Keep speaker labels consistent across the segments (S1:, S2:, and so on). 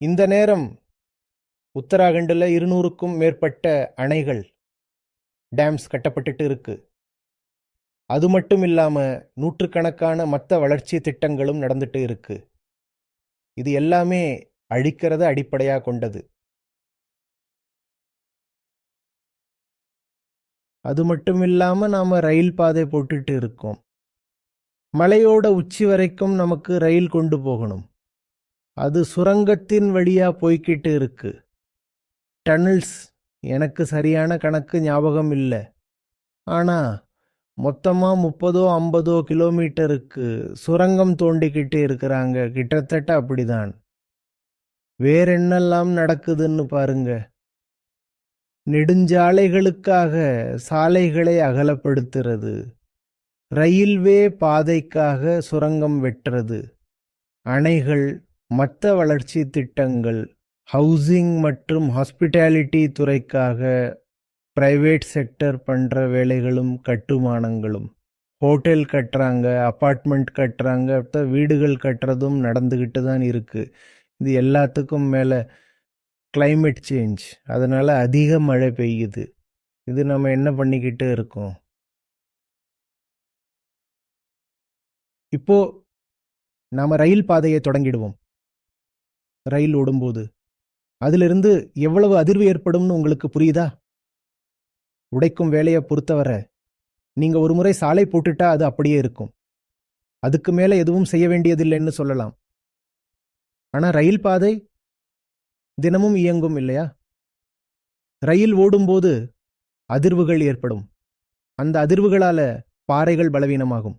S1: இந்த நேரம் உத்தராகண்டில் இருநூறுக்கும் மேற்பட்ட அணைகள் டேம்ஸ் கட்டப்பட்டுட்டு இருக்கு. அது மட்டும் இல்லாமல் நூற்றுக்கணக்கான மற்ற வளர்ச்சி திட்டங்களும் நடந்துட்டு இருக்கு. இது எல்லாமே அழிக்கிறத அடிப்படையாக கொண்டது. அது மட்டும் இல்லாமல் நாம் ரயில் பாதை போட்டுட்டு இருக்கோம். மலையோட உச்சி வரைக்கும் நமக்கு ரயில் கொண்டு போகணும். அது சுரங்கத்தின் வழியா போய்கிட்டு இருக்கு. டனல்ஸ் எனக்கு சரியான கணக்கு ஞாபகம் இல்லை. ஆனால் மொத்தமாக முப்பதோ ஐம்பதோ கிலோமீட்டருக்கு சுரங்கம் தோண்டிக்கிட்டு இருக்கிறாங்க. கிட்டத்தட்ட அப்படிதான். வேற என்னெல்லாம் நடக்குதுன்னு பாருங்க. நெடுஞ்சாலைகளுக்காக சாலைகளை அகலப்படுத்துறது. ரயில்வே பாதைக்காக சுரங்கம் வெட்டுறது. அணைகள் மற்ற வளர்ச்சி திட்டங்கள் ஹவுசிங் மற்றும் ஹாஸ்பிட்டாலிட்டி துறைக்காக பிரைவேட் செக்டர் பண்ணுற வேலைகளும் கட்டுமானங்களும். ஹோட்டல் கட்டுறாங்க அப்பார்ட்மெண்ட் கட்டுறாங்க வீடுகள் கட்டுறதும் நடந்துக்கிட்டு தான் இருக்குது இது எல்லாத்துக்கும் மேலே கிளைமேட் சேஞ்ச் அதனால் அதிக மழை பெய்யுது. இது நம்ம என்ன பண்ணிக்கிட்டு இருக்கோம்? இப்போது நாம் ரயில் பாதையை தொடங்கிடுவோம். ரயில் ஓடும்போது. அதிலிருந்து எவ்வளவு அதிர்வு ஏற்படும்னு உங்களுக்கு புரியுதா? உடைக்கும் வேலையை பொறுத்தவரை நீங்க ஒரு முறை சாலை போட்டுட்டா அது அப்படியே இருக்கும். அதுக்கு மேல எதுவும் செய்ய வேண்டியதில்லைன்னு சொல்லலாம். ஆனா ரயில் பாதை தினமும் இயங்கும் இல்லையா? ரயில் ஓடும்போது அதிர்வுகள் ஏற்படும். அந்த அதிர்வுகளால பாறைகள் பலவீனமாகும்.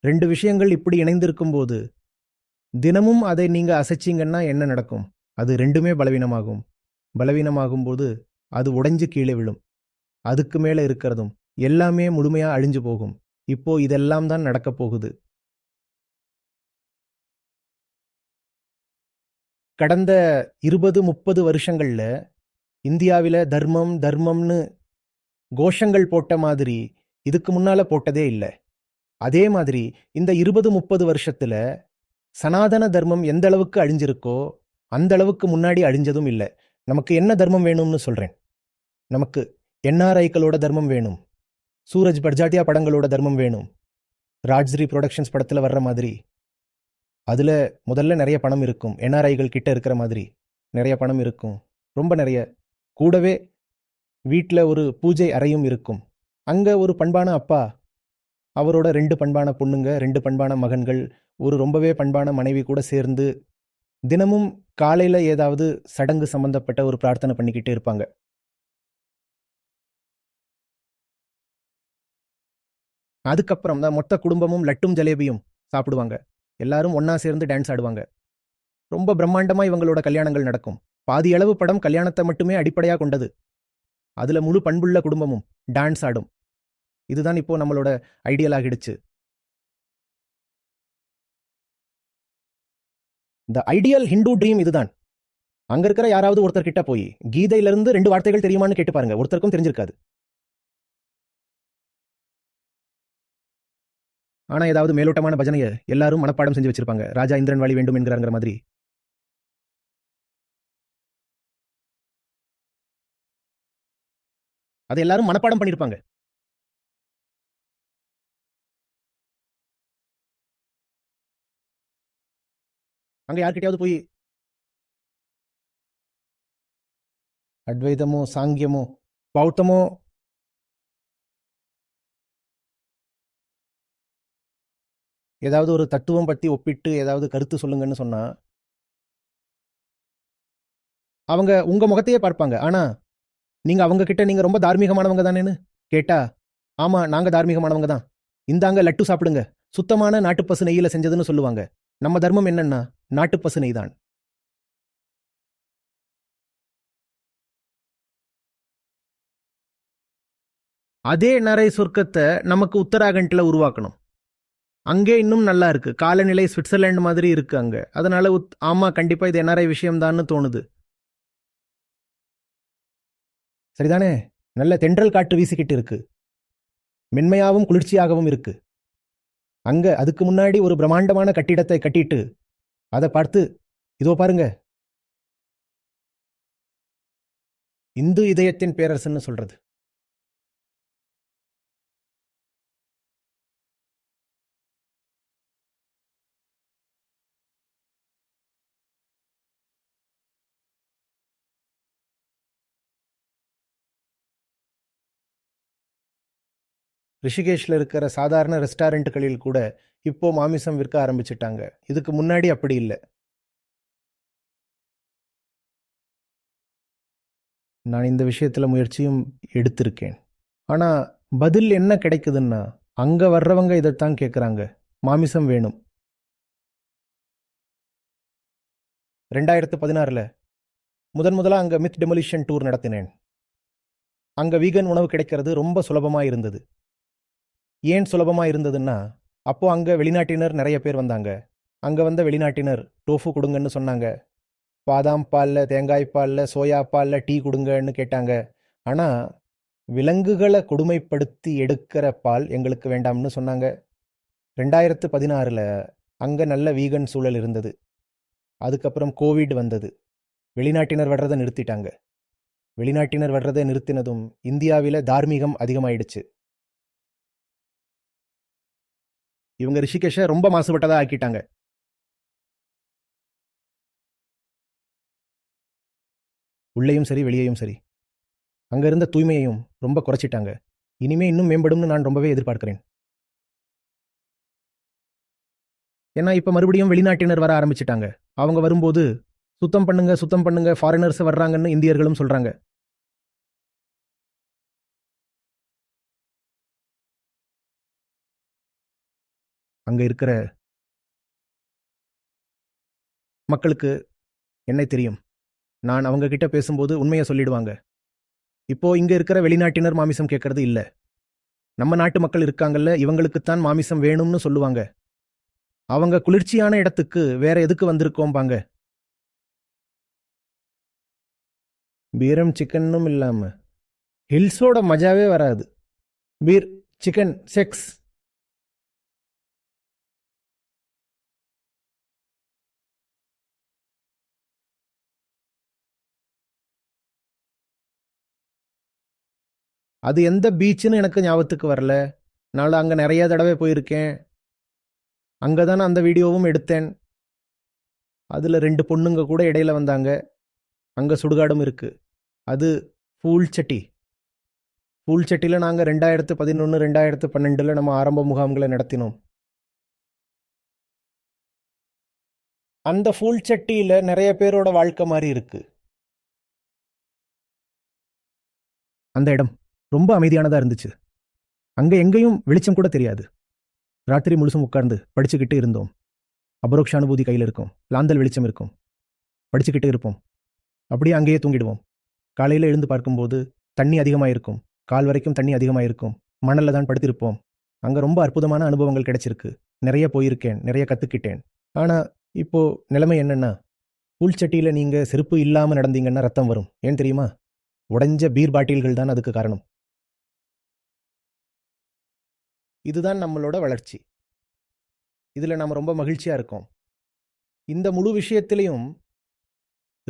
S1: ரெண்டு விஷயங்கள் இப்படி இணைந்திருக்கும் போது தினமும் அதை நீங்க அசைச்சிங்கன்னா என்ன நடக்கும்? அது ரெண்டுமே பலவீனமாகும். பலவீனமாகும் போது அது உடைஞ்சு கீழே விழும். அதுக்கு மேலே இருக்கிறதும் எல்லாமே முழுமையா அழிஞ்சு போகும். இப்போ இதெல்லாம் தான் நடக்கப் போகுது. கடந்த இருபது முப்பது வருஷங்கள்ல இந்தியாவில் தர்மம் தர்மம்னு கோஷங்கள் போட்ட மாதிரி இதுக்கு முன்னால போட்டதே இல்லை. அதே மாதிரி இந்த இருபது முப்பது வருஷத்துல சனாதன தர்மம் எந்த அளவுக்கு அழிஞ்சிருக்கோ அந்த அளவுக்கு முன்னாடி அழிஞ்சதும் இல்லை. நமக்கு என்ன தர்மம் வேணும்னு சொல்றேன். நமக்கு என்ஆர்ஐக்களோட தர்மம் வேணும். சூரஜ் பட்ஜாட்டியா படங்களோட தர்மம் வேணும். ராஜ்ஸ்ரீ ப்ரொடக்ஷன்ஸ் படத்தில் வர்ற மாதிரி. அதில் முதல்ல நிறைய பணம் இருக்கும். என்ஆர்ஐகள் கிட்ட இருக்கிற மாதிரி நிறைய பணம் இருக்கும். ரொம்ப நிறைய. கூடவே வீட்டில் ஒரு பூஜை அறையும் இருக்கும். அங்கே ஒரு பண்பான அப்பா அவரோட ரெண்டு பண்பான பொண்ணுங்க ரெண்டு பண்பான மகன்கள் ஒரு ரொம்பவே பண்பான மனைவி கூட சேர்ந்து தினமும் காலையில் ஏதாவது சடங்கு சம்பந்தப்பட்ட ஒரு பிரார்த்தனை பண்ணிக்கிட்டே இருப்பாங்க. அதுக்கப்புறம் தான் மொத்த குடும்பமும் லட்டும் ஜலேபியும் சாப்பிடுவாங்க. எல்லாரும் ஒன்னா சேர்ந்து டான்ஸ் ஆடுவாங்க. ரொம்ப பிரம்மாண்டமா இவங்களோட கல்யாணங்கள் நடக்கும். பாதி அளவு படம் கல்யாணத்தை மட்டுமே அடிப்படையா கொண்டது. அதுல முழு பண்புள்ள குடும்பமும் டான்ஸ் ஆடும். இதுதான் இப்போ நம்மளோட ஐடியல் ஆகிடுச்சு. இந்த ஐடியல் ஹிந்து ட்ரீம் இதுதான். அங்க இருக்கிற யாராவது ஒருத்தர் கிட்ட போய் கீதையில இருந்து ரெண்டு வார்த்தைகள் தெரியுமான்னு கேட்டு பாருங்க ஒருத்தருக்கும் தெரிஞ்சிருக்காது. ஆனா ஏதாவது மேலோட்டமான பஜனையை எல்லாரும் மனப்பாடம் செஞ்சு வச்சிருப்பாங்க ராஜா இந்திரன் வழி வேண்டும் என்கிறாங்கிற மாதிரி. அதை எல்லாரும் மனப்பாடம் பண்ணியிருப்பாங்க அங்க யார்கிட்டயாவது போய் அத்வைதமோ சாங்கியமோ பௌத்தமோ ஏதாவது ஒரு தத்துவம் பத்தி ஒப்பிட்டு ஏதாவது கருத்து சொல்லுங்கன்னு சொன்னா அவங்க உங்க முகத்தையே பார்ப்பாங்க. ஆனா நீங்க அவங்க கிட்ட நீங்க ரொம்ப தார்மீகமானவங்க தானேன்னு கேட்டா ஆமா நாங்க தார்மீகமானவங்க தான். இந்தாங்க லட்டு சாப்பிடுங்க. சுத்தமான நாட்டுப்பசு நெய்யில செஞ்சதுன்னு சொல்லுவாங்க. நம்ம தர்மம் என்னன்னா நாட்டு நெய் தான் அதே நரை சொர்க்கத்தை நமக்கு உத்தராகண்ட்ல உருவாக்கணும். அங்கே இன்னும் நல்லா இருக்கு. காலநிலை சுவிட்சர்லாண்டு மாதிரி இருக்கு அங்க. அதனால உத்- ஆமா கண்டிப்பா இது என்ஆர்ஐ விஷயம்தான்னு தோணுது. சரிதானே? நல்ல தென்றல் காற்று வீசிக்கிட்டு இருக்கு. மென்மையாகவும் குளிர்ச்சியாகவும் இருக்கு. அங்க அதுக்கு முன்னாடி ஒரு பிரம்மாண்டமான கட்டிடத்தை கட்டிட்டு அதை பார்த்து இதோ பாருங்க. இந்து இதயத்தின் பேரரசுன்னு சொல்றது. ரிஷிகேஷ்ல இருக்கிற சாதாரண ரெஸ்டாரண்ட்டுகளில் கூட இப்போ மாமிசம் விற்க ஆரம்பிச்சிட்டாங்க. இதுக்கு முன்னாடி அப்படி இல்லை. நான் இந்த விஷயத்துல முயற்சியும் எடுத்திருக்கேன். ஆனா பதில் என்ன கிடைக்குதுன்னா அங்கே வர்றவங்க இதைத்தான் கேட்குறாங்க மாமிசம் வேணும். ரெண்டாயிரத்து பதினாறுல முதன் முதலா அங்க மித் டெமொலிஷன் டூர் நடத்தினேன். அங்கே வீகன் உணவு கிடைக்கிறது ரொம்ப சுலபமா இருந்தது. ஏன் சுலபமா இருந்ததுன்னா அப்போ அங்க வெளிநாட்டினர் நிறைய பேர் வந்தாங்க. அங்க வந்த வெளிநாட்டினர் டோஃபு கொடுங்கன்னு சொன்னாங்க. பாதாம் பால்ல தேங்காய் பால்ல சோயா பால்ல டீ கொடுங்கன்னு கேட்டாங்க. ஆனா விலங்குகளை கொடுமைப்படுத்தி எடுக்கிற பால் எங்களுக்கு வேண்டாம்னு சொன்னாங்க. ரெண்டாயிரத்து பதினாறுல அங்க நல்ல வீகன் சூழல் இருந்தது. அதுக்கப்புறம் கோவிட் வந்தது. வெளிநாட்டினர் வர்றதை நிறுத்திட்டாங்க. வெளிநாட்டினர் வர்றதை நிறுத்தினதும் இந்தியாவில தார்மீகம் அதிகமாயிடுச்சு. இவங்க ரிஷிகேஷை ரொம்ப மாசுபட்டதா ஆக்கிட்டாங்க. உள்ளேயும் சரி வெளியேயும் சரி. அங்க இருந்த தூய்மையையும் ரொம்ப குறைச்சிட்டாங்க. இனிமே இன்னும் மேம்படும்னு நான் ரொம்பவே எதிர்பார்க்கிறேன். ஏன்னா இப்ப மறுபடியும் வெளிநாட்டினர் வர ஆரம்பிச்சிட்டாங்க. அவங்க வரும்போது சுத்தம் பண்ணுங்க சுத்தம் பண்ணுங்க ஃபாரினர்ஸ் வர்றாங்கன்னு இந்தியர்களும் சொல்றாங்க. அங்க இருக்கிற மக்களுக்கு என்னை தெரியும். நான் அவங்க கிட்ட பேசும்போது உண்மையை சொல்லிடுவாங்க. இப்போ இங்க இருக்கிற வெளிநாட்டினர் மாமிசம் கேட்கறது இல்ல. நம்ம நாட்டு மக்கள் இருக்காங்கல்ல இவங்களுக்குத்தான் மாமிசம் வேணும்னு சொல்லுவாங்க. அவங்க குளிர்ச்சியான இடத்துக்கு வேற எதுக்கு வந்திருக்கோம் பாங்க பீரம் சிக்கன்னும் இல்லாம. ஹில்ஸோட மஜாவே வராது. Beer chicken sex. அது எந்த பீச்சுன்னு எனக்கு ஞாபகத்துக்கு வரல. நான் அங்கே நிறைய தடவை போயிருக்கேன். அங்கே தான் அந்த வீடியோவும் எடுத்தேன். அதில் ரெண்டு பொண்ணுங்க கூட இடையில வந்தாங்க. அங்கே சுடுகாடும் இருக்குது அது பூல்ச்சட்டி பூல்ச்சட்டியில் நாங்கள் ரெண்டாயிரத்து பதினொன்று ரெண்டாயிரத்து பன்னெண்டில் நம்ம ஆரம்ப முகாம்களை நடத்தினோம். அந்த பூல்ச்சட்டியில் நிறைய பேரோட வாழ்க்கை மாதிரி இருக்குது அந்த இடம். ரொம்ப அமைதியானதா இருந்துச்சு. அங்க எங்கேயும் வெளிச்சம் கூட தெரியாது. ராத்திரி முழுசும் உட்கார்ந்து படிச்சுக்கிட்டு இருந்தோம். அபரோக்ஷ அனுபூதி கையில் இருக்கும். லாந்தல் வெளிச்சம் இருக்கும். படிச்சுக்கிட்டு இருப்போம். அப்படியே அங்கேயே தூங்கிடுவோம். காலையில் எழுந்து பார்க்கும்போது தண்ணி அதிகமாக இருக்கும் கால் வரைக்கும் தண்ணி அதிகமாக இருக்கும் மணல்ல தான் படுத்திருப்போம். அங்க ரொம்ப அற்புதமான அனுபவங்கள் கிடைச்சிருக்கு. நிறைய போயிருக்கேன். நிறைய கத்துக்கிட்டேன். ஆனா இப்போ நிலைமை என்னன்னா புல்சட்டியில நீங்க செருப்பு இல்லாம நடந்தீங்கன்னா ரத்தம் வரும். ஏன் தெரியுமா? உடைஞ்ச பீர் பாட்டில்கள் தான் அதுக்கு காரணம். இதுதான் நம்மளோட வளர்ச்சி. இதில் நம்ம ரொம்ப மகிழ்ச்சியா இருக்கோம். இந்த முழு விஷயத்திலையும்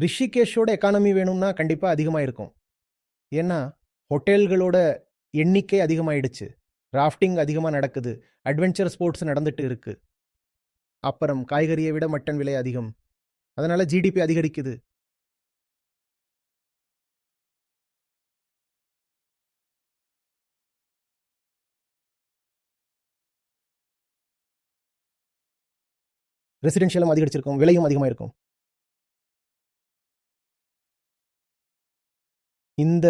S1: ரிஷிகேஷோட எக்கானமி வேணும்னா கண்டிப்பாக அதிகமாக இருக்கும் ஏன்னா ஹோட்டல்களோட எண்ணிக்கை அதிகமாயிடுச்சு. ராஃப்டிங் அதிகமாக நடக்குது. அட்வென்ச்சர் ஸ்போர்ட்ஸ் நடந்துட்டு இருக்கு. அப்புறம் காய்கறியை விட மட்டன் விலை அதிகம். அதனால ஜிடிபி அதிகரிக்குது. ரெசிடென்ஷியலும் அதிகரிச்சிருக்கும் விலையும் அதிகமாக இருக்கும் இந்த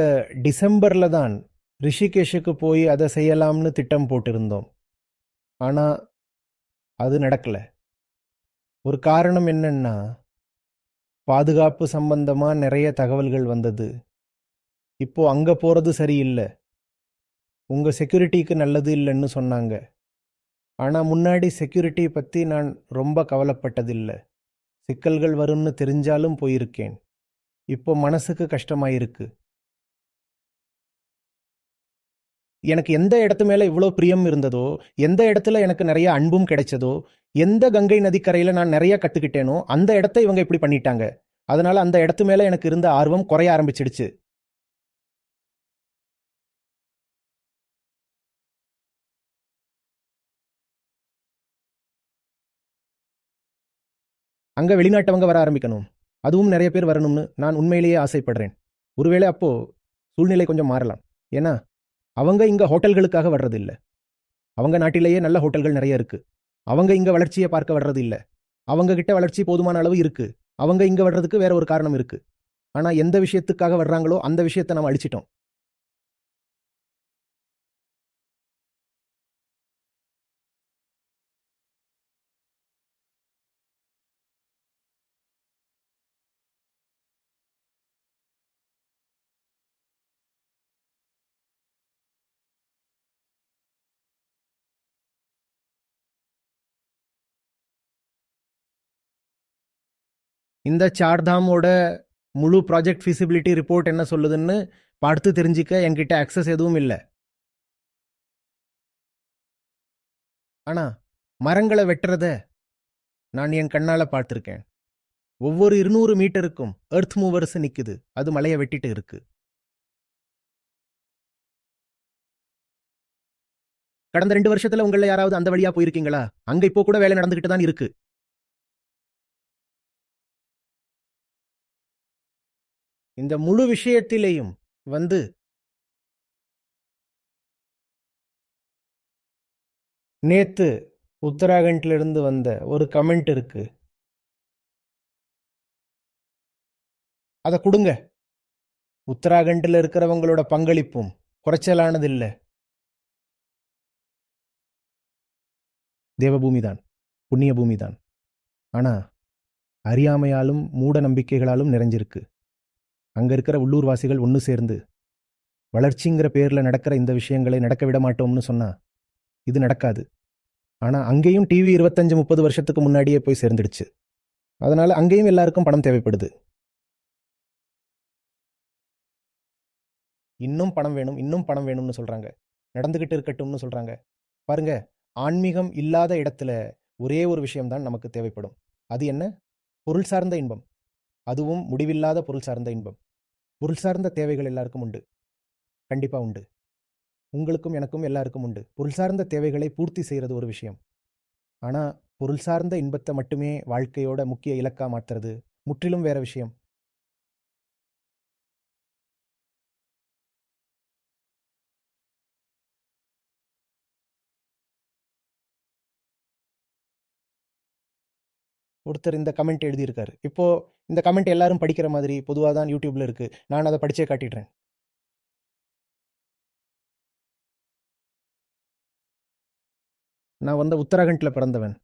S1: டிசம்பர்ல தான் ரிஷிகேஷுக்கு போய் அதை செய்யலாம்னு திட்டம் போட்டிருந்தோம். ஆனால் அது நடக்கலை. ஒரு காரணம் என்னன்னா பாதுகாப்பு சம்பந்தமாக நிறைய தகவல்கள் வந்தது. இப்போ அங்கே போகிறது சரியில்லை. உங்கள் செக்யூரிட்டிக்கு நல்லது இல்லைன்னு சொன்னாங்க. ஆனால் முன்னாடி செக்யூரிட்டி பற்றி நான் ரொம்ப கவலைப்பட்டதில்லை. சிக்கல்கள் வரும்னு தெரிஞ்சாலும் போயிருக்கேன். இப்போ மனசுக்கு கஷ்டமாயிருக்கு. எனக்கு எந்த இடத்து மேலே இவ்வளோ பிரியம் இருந்ததோ எந்த இடத்துல எனக்கு நிறைய அன்பும் கிடைச்சதோ எந்த கங்கை நதிக்கரையில் நான் நிறைய கற்றுக்கிட்டேனோ அந்த இடத்த இவங்க இப்படி பண்ணிட்டாங்க. அதனால் அந்த இடத்து மேலே எனக்கு இருந்த ஆர்வம் குறைய ஆரம்பிச்சிடுச்சு. அங்க வெளிநாட்டவங்க வர ஆரம்பிக்கணும். அதுவும் நிறைய பேர் வரணும்னு நான் உண்மையிலேயே ஆசைப்படுறேன். ஒருவேளை அப்போ சூழ்நிலை கொஞ்சம் மாறலாம். ஏன்னா அவங்க இங்க ஹோட்டல்களுக்காக வர்றது அவங்க நாட்டிலேயே நல்ல ஹோட்டல்கள் நிறைய இருக்கு. அவங்க இங்க வளர்ச்சியை பார்க்க வர்றது இல்ல அவங்க கிட்ட வளர்ச்சி போதுமான அளவு இருக்கு. அவங்க இங்க வர்றதுக்கு வேற ஒரு காரணம் இருக்கு. ஆனா எந்த விஷயத்துக்காக வர்றாங்களோ அந்த விஷயத்தை நம்ம அழிச்சிட்டோம். இந்த சார்தாமோட முழு ப்ராஜெக்ட் ஃபீசிபிலிட்டி ரிப்போர்ட் என்ன சொல்லுதுன்னு பார்த்து தெரிஞ்சிக்க என்கிட்ட அக்சஸ் எதுவும் இல்லை. ஆனா மரங்களை வெட்டுறத நான் என் கண்ணால பார்த்திருக்கேன். ஒவ்வொரு இருநூறு மீட்டருக்கும் எர்த் மூவர்ஸ் நிக்குது. அது மலையை வெட்டிட்டு இருக்கு. கடந்த ரெண்டு வருஷத்துல உங்கள யாராவது அந்த வழியா போயிருக்கீங்களா? அங்க இப்போ கூட வேலை நடந்துகிட்டு தான் இருக்கு. இந்த முழு விஷயத்திலேயும் வந்து நேத்து உத்தராகண்ட்ல இருந்து வந்த ஒரு கமெண்ட் இருக்கு. அத கொடுங்க. உத்தராகண்ட்ல இருக்கிறவங்களோட பங்களிப்பும் குறைச்சலானது இல்ல தேவபூமி தான் புண்ணிய பூமி தான் ஆனா அறியாமையாலும் மூட நம்பிக்கைகளாலும் நிறைஞ்சிருக்கு. அங்க இருக்கிற உள்ளூர்வாசிகள் ஒன்று சேர்ந்து வளர்ச்சிங்கிற பேர்ல நடக்கிற இந்த விஷயங்களை நடக்க விட மாட்டோம்னு சொன்னா இது நடக்காது. ஆனா அங்கேயும் டிவி இருபத்தஞ்சு முப்பது வருஷத்துக்கு முன்னாடியே போய் சேர்ந்துடுச்சு. அதனால அங்கேயும் எல்லாருக்கும் பணம் தேவைப்படுது. இன்னும் பணம் வேணும் இன்னும் பணம் வேணும்னு சொல்றாங்க. நடந்துகிட்டு இருக்கட்டும்னு சொல்றாங்க. பாருங்க ஆன்மீகம் இல்லாத இடத்துல ஒரே ஒரு விஷயம்தான் நமக்கு தேவைப்படும். அது என்ன? பொருள் சார்ந்த இன்பம். அதுவும் முடிவில்லாத பொருள் சார்ந்த இன்பம். பொருள் சார்ந்த தேவைகள் எல்லாருக்கும் உண்டு. கண்டிப்பாக உண்டு. உங்களுக்கும் எனக்கும் எல்லாருக்கும் உண்டு. பொருள் சார்ந்த தேவைகளை பூர்த்தி செய்கிறது ஒரு விஷயம். ஆனா பொருள் சார்ந்த இன்பத்தை மட்டுமே வாழ்க்கையோட முக்கிய இலக்கா மாத்துறது முற்றிலும் வேற விஷயம். ஒருத்தர் இந்த கமெண்ட் எழுதியிருக்காரு. இப்போ இந்த கமெண்ட் எல்லாரும் படிக்கிற மாதிரி பொதுவாக தான் யூடியூப்ல இருக்கு. நான் அதை படிச்சே காட்டிடுறேன். நான் வந்து உத்தராகண்டில் பிறந்தவன்.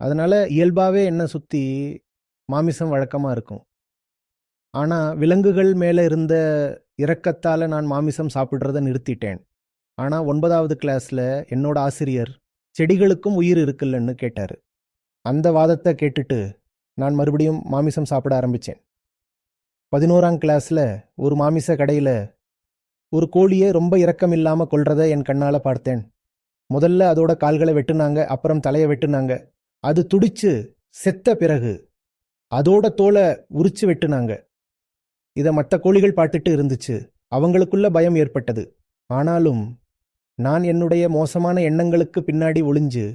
S1: அதனால் இயல்பாகவே என்னை சுற்றி மாமிசம் வழக்கமாக இருக்கும். ஆனால் விலங்குகள் மேலே இருந்த இரக்கத்தால் நான் மாமிசம் சாப்பிட்றத நிறுத்திட்டேன். ஆனால் ஒன்பதாவது கிளாஸில் என்னோட ஆசிரியர் செடிகளுக்கும் உயிர் இருக்குல்லன்னு கேட்டார். அந்த வாதத்தை கேட்டுட்டு நான் மறுபடியும் மாமிசம் சாப்பிட ஆரம்பித்தேன் பதினோராம் கிளாஸில் ஒரு மாமிச கடையில் ஒரு கோழியை ரொம்ப இரக்கம் இல்லாமல் கொல்றத என் கண்ணால் பார்த்தேன். முதல்ல அதோட கால்களை வெட்டுனாங்க அப்புறம் தலையை வெட்டுனாங்க. அது துடிச்சு செத்த பிறகு அதோட தோலை உரிச்சு வெட்டுனாங்க. இதை மற்ற கோழிகள் பார்த்துட்டு இருந்துச்சு. அவங்களுக்குள்ள பயம் ஏற்பட்டது. ஆனாலும் நான் என்னுடைய மோசமான எண்ணங்களுக்கு பின்னாடி ஒளிஞ்சு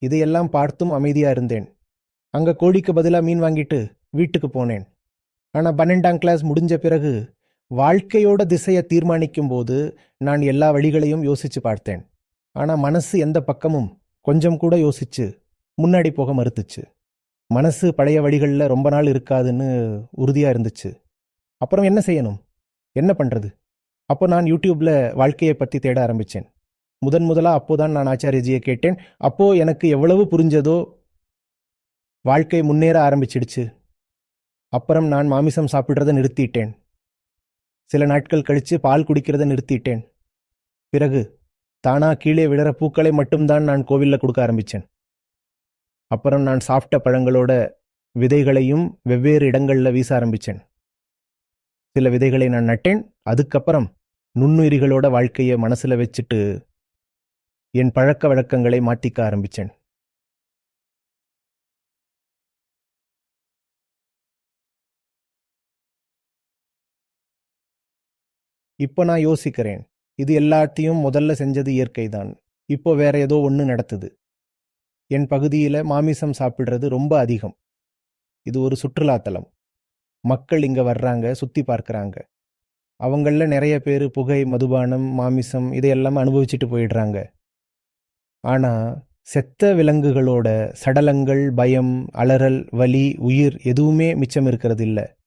S1: இதையெல்லாம் பார்த்தும் அமைதியா இருந்தேன். அங்க கோழிக்கு பதிலா மீன் வாங்கிட்டு வீட்டுக்கு போனேன். ஆனா பன்னெண்டாம் கிளாஸ் முடிஞ்ச பிறகு வாழ்க்கையோட திசையை தீர்மானிக்கும் போது நான் எல்லா வழிகளையும் யோசிச்சு பார்த்தேன். ஆனா மனசு எந்த பக்கமும் கொஞ்சம் கூட யோசிச்சு முன்னாடி போக மறுத்துச்சு. மனசு பழைய வழிகளில் ரொம்ப நாள் இருக்காதுன்னு உறுதியா இருந்துச்சு. அப்புறம் என்ன செய்யணும்? என்ன பண்றது? அப்போ நான் யூடியூப்ல வாழ்க்கையை பத்தி தேட ஆரம்பிச்சேன். முதன் முதலா அப்போதான் நான் ஆச்சாரியஜியை கேட்டேன். அப்போ எனக்கு எவ்வளவு புரிஞ்சதோ வாழ்க்கை முன்னேற ஆரம்பிச்சிடுச்சு. அப்புறம் நான் மாமிசம் சாப்பிடுறத நிறுத்திட்டேன். சில நாட்கள் கழிச்சு பால் குடிக்கிறத நிறுத்திட்டேன். பிறகு தானா கீழே விழற பூக்களை மட்டும்தான் நான் கோவில்ல கொடுக்க ஆரம்பிச்சேன். அப்புறம் நான் சாப்பிட்ட பழங்களோட விதைகளையும் வெவ்வேறு இடங்கள்ல வீச ஆரம்பிச்சேன். சில விதைகளை நான் நட்டேன். அதுக்கப்புறம் நுண்ணுயிரிகளோட வாழ்க்கையை மனசுல வச்சுட்டு என் பழக்க வழக்கங்களை மாத்திக்க ஆரம்பிச்சேன். இப்போ நான் யோசிக்கிறேன். இது எல்லாத்தையும் முதல்ல செஞ்சது இயற்கைதான். இப்போ வேற ஏதோ ஒன்று நடத்துது. என் பகுதியில் மாமிசம் சாப்பிடுறது ரொம்ப அதிகம். இது ஒரு சுற்றுலாத்தலம் மக்கள் இங்கே வர்றாங்க சுற்றி பார்க்குறாங்க. அவங்களில் நிறைய பேர் புகை மதுபானம் மாமிசம் இதையெல்லாம் அனுபவிச்சுட்டு போயிடுறாங்க. ஆனா செத்த விலங்குகளோட சடலங்கள் பயம் அலறல் வலி உயிர் எதுவுமே மிச்சம் இருக்கிறது இல்ல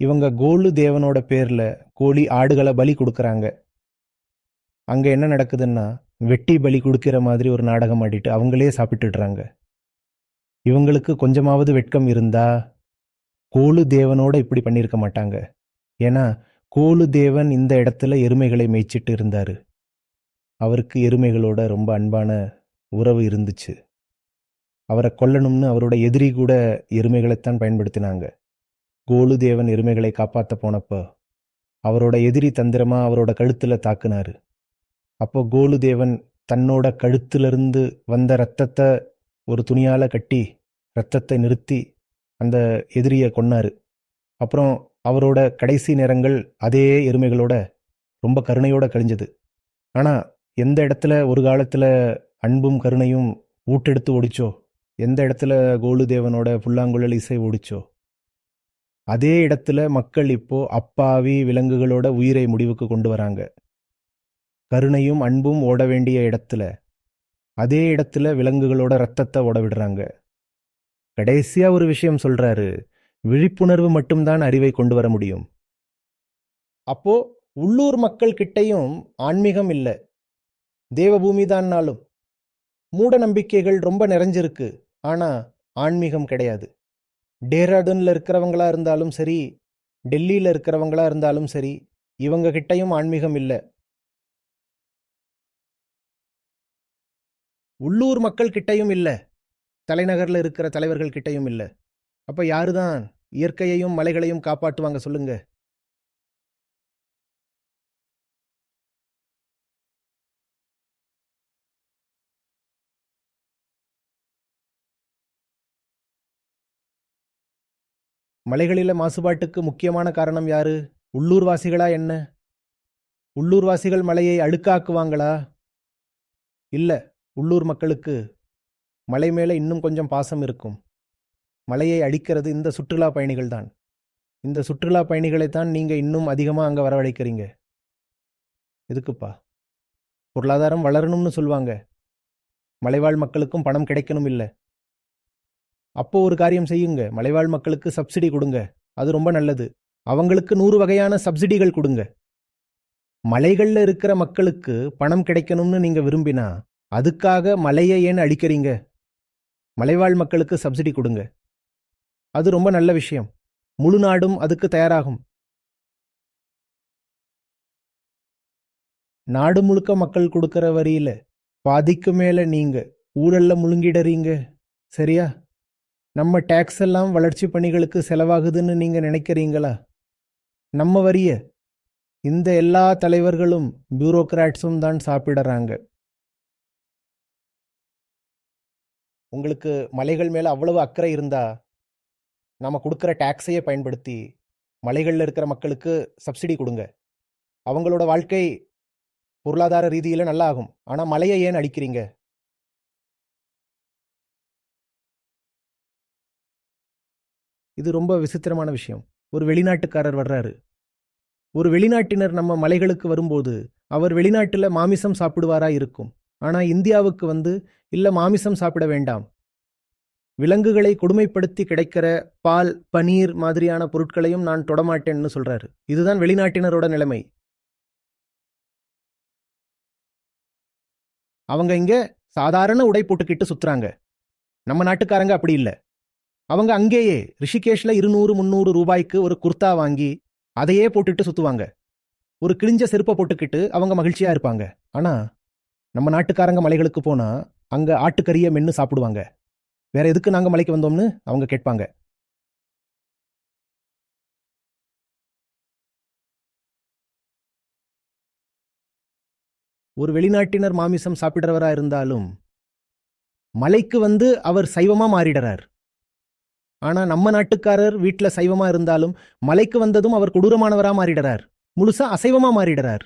S1: இவங்க கோலு தேவனோட பேர்ல கோழி ஆடுகளை பலி கொடுக்குறாங்க. அங்க என்ன நடக்குதுன்னா வெட்டி பலி கொடுக்கிற மாதிரி ஒரு நாடகம் ஆடிட்டு அவங்களே சாப்பிட்டுடுறாங்க. இவங்களுக்கு கொஞ்சமாவது வெட்கம் இருந்தா கோலு தேவனோட இப்படி பண்ணியிருக்க மாட்டாங்க. ஏன்னா கோலு தேவன் இந்த இடத்துல எருமைகளை மேய்ச்சிட்டு இருந்தாரு. அவருக்கு எருமைகளோட ரொம்ப அன்பான உறவு இருந்துச்சு. அவரை கொல்லணும்னு அவரோட எதிரி கூட எருமைகளைத்தான் பயன்படுத்தினாங்க. கோலு தேவன் எருமைகளை காப்பாற்ற போனப்போ அவரோட எதிரி தந்திரமா அவரோட கழுத்தில் தாக்குனாரு. அப்போ கோலு தேவன் தன்னோட கழுத்திலிருந்து வந்த ரத்தத்தை ஒரு துணியால் கட்டி ரத்தத்தை நிறுத்தி அந்த எதிரியை கொன்னாரு. அப்புறம் அவரோட கடைசி நேரங்கள் அதே எருமைகளோட ரொம்ப கருணையோட கழிஞ்சது. ஆனால் எந்த இடத்துல ஒரு காலத்தில் அன்பும் கருணையும் ஊட்டெடுத்து ஓடிச்சோ? எந்த இடத்துல கோலுதேவனோட புல்லாங்குழல் இசை ஓடிச்சோ? அதே இடத்துல மக்கள் இப்போ அப்பாவி விலங்குகளோட உயிரை முடிவுக்கு கொண்டு வராங்க. கருணையும் அன்பும் ஓட வேண்டிய இடத்துல அதே இடத்துல விலங்குகளோட ரத்தத்தை ஓட விடுறாங்க. கடைசியா ஒரு விஷயம் சொல்றாரு விழிப்புணர்வு மட்டும்தான் அறிவை கொண்டு வர முடியும். அப்போ உள்ளூர் மக்கள் கிட்டையும் ஆன்மீகம் இல்லை. தேவபூமி தான்னாலும் மூட நம்பிக்கைகள் ரொம்ப நிறைஞ்சிருக்கு. ஆனா ஆன்மீகம் கிடையாது. டேராடூன்ல இருக்கிறவங்களா இருந்தாலும் சரி டெல்லியில இருக்கிறவங்களா இருந்தாலும் சரி இவங்க கிட்டையும் ஆன்மீகம் இல்ல. உள்ளூர் மக்கள் கிட்டையும் இல்ல. தலைநகர்ல இருக்கிற தலைவர்கள் கிட்டையும் இல்ல. அப்ப யாருதான் இயற்கையையும் மலைகளையும் காப்பாற்றுவாங்க சொல்லுங்க. மலைகளில மாசுபாட்டுக்கு முக்கியமான காரணம் யாரு? உள்ளூர்வாசிகளா என்ன? உள்ளூர்வாசிகள் மலையை அழுக்காக்குவாங்களா? இல்ல உள்ளூர் மக்களுக்கு மலை மேல இன்னும் கொஞ்சம் பாசம் இருக்கும். மலையை அழிக்கிறது இந்த சுற்றுலா பயணிகள் தான். இந்த சுற்றுலா பயணிகளை தான் நீங்க இன்னும் அதிகமா அங்க வரவழைக்கிறீங்க. எதுக்குப்பா? பொருளாதாரம் வளரணும்னு சொல்லுவாங்க. மலைவாழ் மக்களுக்கும் பணம் கிடைக்கணும் இல்லை. அப்போ ஒரு காரியம் செய்யுங்க. மலைவாழ் மக்களுக்கு சப்சிடி கொடுங்க. அது ரொம்ப நல்லது. அவங்களுக்கு நூறு வகையான சப்சிடிகள் கொடுங்க. மலைகளில் இருக்கிற மக்களுக்கு பணம் கிடைக்கணும்னு நீங்க விரும்பினா அதுக்காக மலையை ஏன் அழிக்கிறீங்க? மலைவாழ் மக்களுக்கு சப்சிடி கொடுங்க. அது ரொம்ப நல்ல விஷயம். முழு நாடும் அதுக்கு தயாராகும். நாடு முழுக்க மக்கள் கொடுக்கிற வரியில பாதிக்கு மேல நீங்க ஊழல்ல முழுங்கிடறீங்க. சரியா? நம்ம டேக்ஸ் எல்லாம் வளர்ச்சி பணிகளுக்கு செலவாகுதுன்னு நீங்க நினைக்கிறீங்களா? நம்ம வரிய. இந்த எல்லா தலைவர்களும் பியூரோக்ராட்ஸும் தான் சாப்பிடுறாங்க. உங்களுக்கு மலைகள் மேல அவ்வளவு அக்கறை இருந்தா நம்ம கொடுக்குற டேக்ஸையே பயன்படுத்தி மலைகளில் இருக்கிற மக்களுக்கு சப்சிடி கொடுங்க. அவங்களோட வாழ்க்கை பொருளாதார ரீதியில் நல்லா ஆகும் ஆனால் மலையை ஏன் அழிக்கிறீங்க? இது ரொம்ப விசித்திரமான விஷயம். ஒரு வெளிநாட்டுக்காரர் வர்றாரு. ஒரு வெளிநாட்டினர் நம்ம மலைகளுக்கு வரும்போது அவர் வெளிநாட்டுல மாமிசம் சாப்பிடுவாரா இருக்கும். ஆனா இந்தியாவுக்கு வந்து இல்லை மாமிசம் சாப்பிட வேண்டாம். விலங்குகளை கொடுமைப்படுத்தி கிடைக்கிற பால் பனீர் மாதிரியான பொருட்களையும் நான் தொடமாட்டேன்னு சொல்றாரு. இதுதான் வெளிநாட்டினரோட நிலைமை. அவங்க இங்க சாதாரண உடை போட்டுக்கிட்டு சுத்துறாங்க. நம்ம நாட்டுக்காரங்க அப்படி இல்லை. அவங்க அங்கேயே ரிஷிகேஷ்ல இருநூறு முந்நூறு ரூபாய்க்கு ஒரு குர்த்தா வாங்கி அதையே போட்டுட்டு சுத்துவாங்க. ஒரு கிழிஞ்ச செருப்பை போட்டுக்கிட்டு அவங்க மகிழ்ச்சியா இருப்பாங்க. ஆனா நம்ம நாட்டுக்காரங்க மலைகளுக்கு போனா அங்க ஆட்டுக்கறியை மென்னு சாப்பிடுவாங்க. வேற எதுக்கு நாங்க மலைக்கு வந்தோம்னு அவங்க கேட்பாங்க. ஒரு வெளிநாட்டினர் மாமிசம் சாப்பிடுறவரா இருந்தாலும் மலைக்கு வந்து அவர் சைவமா மாறிடுறார். ஆனா நம்ம நாட்டுக்காரர் வீட்ல சைவமா இருந்தாலும் மலைக்கு வந்ததும் அவர் கொடூரமானவரா மாறிடுறார். முழுசா அசைவமா மாறிடுறார்.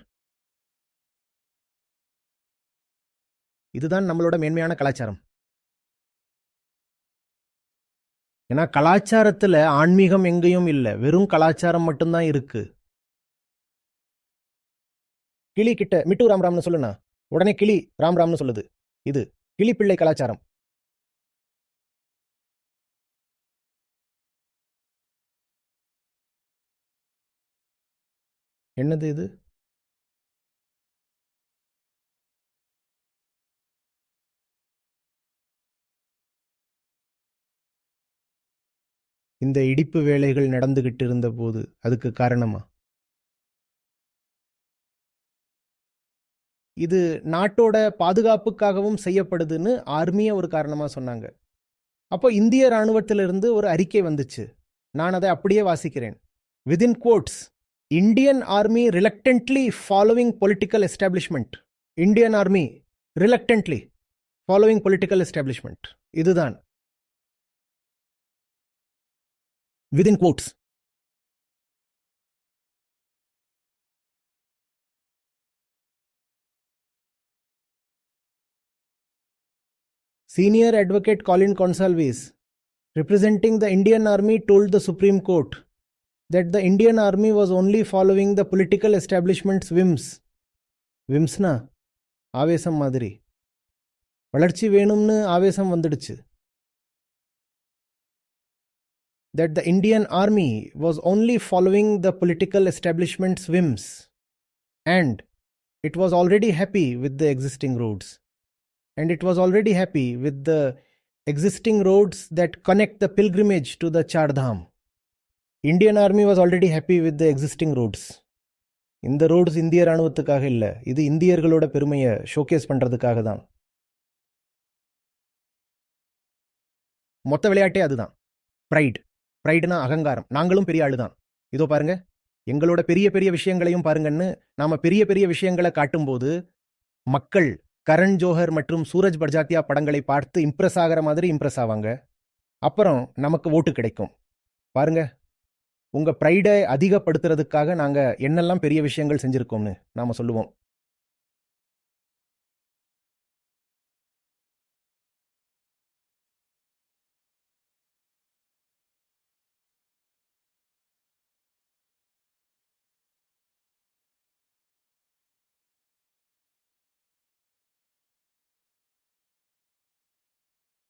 S1: இதுதான் நம்மளோட மேன்மையான கலாச்சாரம். ஏன்னா கலாச்சாரத்துல ஆன்மீகம் எங்கேயும் இல்ல. வெறும் கலாச்சாரம் மட்டும்தான் இருக்கு. கிளி கிட்ட மிட்டு ராம் ராம்னு சொல்லுண்ணா? உடனே கிளி ராம் ராம்னு சொல்லுது. இது கிளி பிள்ளை கலாச்சாரம். என்னது இது? இந்த இடிப்பு வேலைகள் நடந்துகிட்டு இருந்த போது அதுக்கு காரணமா? இது நாட்டோட பாதுகாப்புக்காகவும் செய்யப்படுதுன்னு ஆர்மியை ஒரு காரணமா சொன்னாங்க. அப்போ இந்திய ராணுவத்திலிருந்து ஒரு அறிக்கை வந்துச்சு. நான் அதை அப்படியே வாசிக்கிறேன். Within quotes Indian army reluctantly following political establishment Indian army reluctantly following political establishment இதுதான் within quotes. Senior advocate Colin Consalves, representing the Indian Army, told the Supreme Court that the Indian Army was only following the political establishment's whims. விம்ஸ்னா ஆவேசம் மாதிரி வளர்ச்சி வேணும்னு ஆவேசம் வந்துடுச்சு that the Indian army was only following the political establishment's whims and it was already happy with the existing roads and it was already happy with the existing roads that connect the pilgrimage to the Char Indian army was already happy with the existing roads இந்த roads இந்திய ராணுவத்துக்காக இல்லை. இது இந்தியர்களோட பெருமையை showcase பண்ணுறதுக்காக தான். மொத்த விளையாட்டே அதுதான். ப்ரைட் ப்ரைடுனா அகங்காரம். நாங்களும் பெரிய ஆளு தான். இதோ பாருங்க. எங்களோட பெரிய பெரிய விஷயங்களையும் பாருங்கன்னு நாம பெரிய பெரிய விஷயங்களை காட்டும்போது மக்கள் கரண் ஜோஹர் மற்றும் சூரஜ் பர்ஜாத்தியா படங்களை பார்த்து இம்ப்ரெஸ் ஆகிற மாதிரி இம்ப்ரெஸ் ஆவாங்க. அப்புறம் நமக்கு ஓட்டு கிடைக்கும். பாருங்க. உங்க ப்ரைடை அதிகப்படுத்துறதுக்காக நாங்க என்னெல்லாம் பெரிய விஷயங்கள் செஞ்சிருக்கோம்னு நாம சொல்லுவோம்.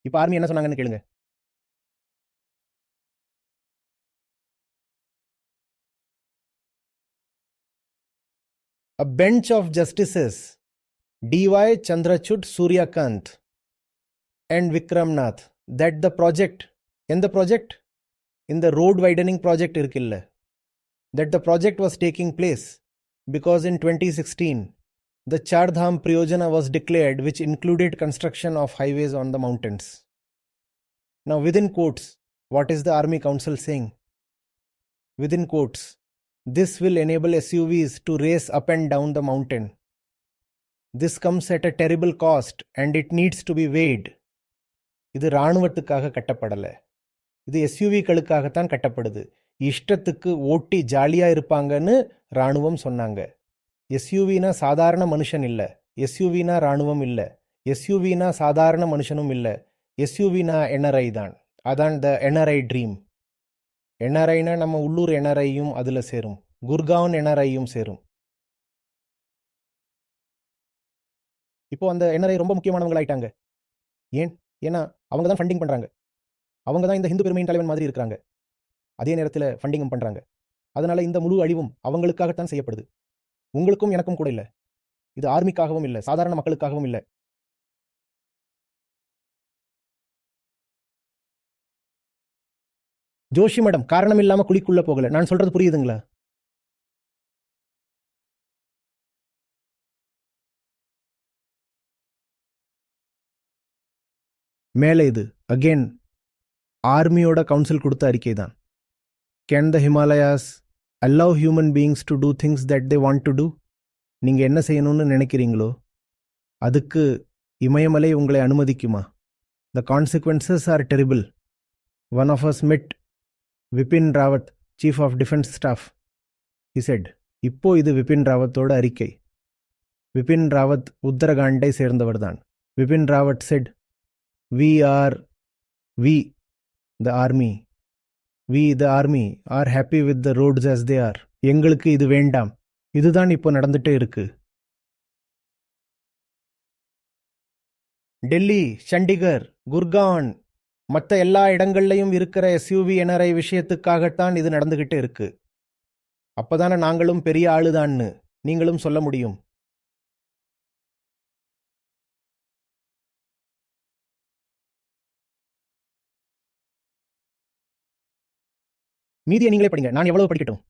S1: இப்ப ஆர்மி என்ன சொன்னாங்கன்னு கேளுங்க. A bench of justices D.Y. Chandrachud Suryakant and Vikram Nath that the project in the project in the road widening project irkilla that the project was taking place because in 2016 the Char Dham Priyojana was declared which included construction of highways on the mountains. Now within quotes what is the army council saying? Within quotes this will enable SUVs to race up and down the mountain. This comes at a terrible cost and it needs to be weighed. இது இராணுவத்துக்காக கட்டப்படலை. இது எஸ்யூவிகளுக்காகத்தான் கட்டப்படுது. இஷ்டத்துக்கு ஓட்டி ஜாலியா இருப்பாங்கன்னு ராணுவம் சொன்னாங்க. எஸ்யூவினா சாதாரண மனுஷன் இல்லை. எஸ்யூவினா ராணுவம் இல்லை. எஸ்யூவினா சாதாரண மனுஷனும் இல்லை. எஸ்யூவினா என்ஆர்ஐ தான். அதான் த என்ஆர்ஐ ட்ரீம் என்ஆர்ஐனா நம்ம உள்ளூர் என்ஆர்ஐயும் அதில் சேரும். குர்காவன் என்ஆர்ஐயும் சேரும். இப்போ அந்த என்ஆர்ஐ ரொம்ப முக்கியமானவங்களாயிட்டாங்க. ஏன்? ஏன்னா அவங்க தான் ஃபண்டிங் பண்ணுறாங்க அவங்க தான் இந்த ஹிந்து பெருமையின் தலைவன் மாதிரி இருக்கிறாங்க அதே நேரத்தில் ஃபண்டிங்கும் பண்ணுறாங்க அதனால் இந்த முழு அழிவும் அவங்களுக்காகத்தான் செய்யப்படுது. உங்களுக்கும் எனக்கும் கூட இல்லை. இது ஆர்மிக்காகவும் இல்லை சாதாரண மக்களுக்காகவும் இல்லை. ஜோஷி மேடம் காரணம் இல்லாம குழிக்குள்ள போகல. நான் சொல்றது புரியுதுங்களா? மேலே இது. அகெயின் ஆர்மியோட கவுன்சில் கொடுத்த அறிக்கை தான் can the Himalayas allow human beings to do things that they want to do நீங்கள் என்ன செய்யணும்னு நினைக்கிறீங்களோ அதுக்கு இமயமலை உங்களை அனுமதிக்குமா? The consequences are terrible one of us met Bipin Rawat chief of defence staff he said இப்போ இது விபின் ராவத்தோட அறிக்கை. விபின் ராவத் உத்தரகாண்டை சேர்ந்தவர்தான் Bipin Rawat said we are we the army we the army are happy with the roads as they are எங்களுக்கு இது வேண்டாம். இதுதான் இப்போ நடந்துட்டே இருக்கு. டெல்லி சண்டிகர் குர்கான் மற்ற எல்லா இடங்கள்லையும் இருக்கிற எஸ்யூவி என்ஆர்ஐ விஷயத்துக்காகத்தான் இது நடந்துகிட்டு இருக்கு. அப்போதானே நாங்களும் பெரிய ஆளுதான்னு நீங்களும் சொல்ல முடியும். மீதியை நீங்களே படிங்க. நான் எவ்வளவு படிக்கட்டும்?